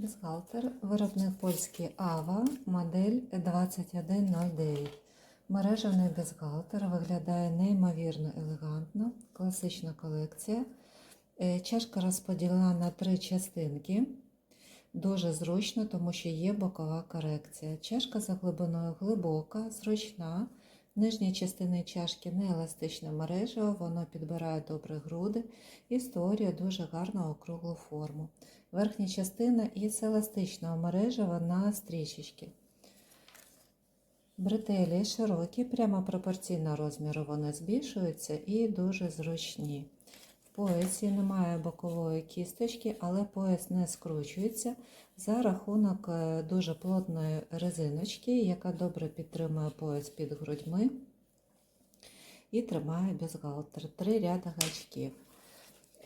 Бюстгальтер, виробник польський Ава, модель 2109. Мережевний бюстгальтер виглядає неймовірно елегантно, класична колекція. Е, Чашка розподілена на три частинки. Дуже зручно, тому що є бокова корекція. Чашка за глибиною глибока, зручна. Нижня частина чашки не еластичне мережево, воно підбирає добре груди і створює дуже гарну округлу форму. Верхня частина із еластичного мережева на стрічечки. Бретелі широкі, прямо пропорційно розміру вони збільшуються і дуже зручні. Поясі немає бокової кісточки, але пояс не скручується за рахунок е, дуже плотної резиночки, яка добре підтримує пояс під грудьми і тримає бюстгальтер. Три ряди гачків.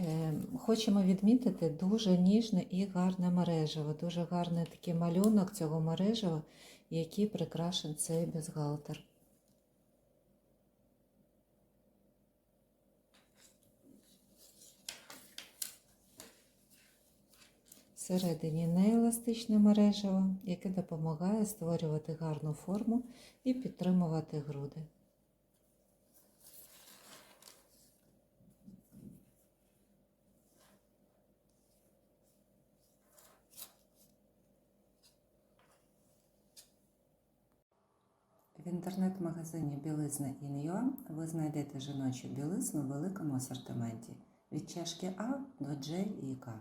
Е, Хочемо відмітити дуже ніжне і гарне мережево, дуже гарний такий малюнок цього мережева, який прикрашен цей бюстгальтер. Всередині нееластичне мережево, яке допомагає створювати гарну форму і підтримувати груди. В інтернет-магазині Білизна Ін'Юа ви знайдете жіночу білизну в великому асортименті від чашки А до J і К.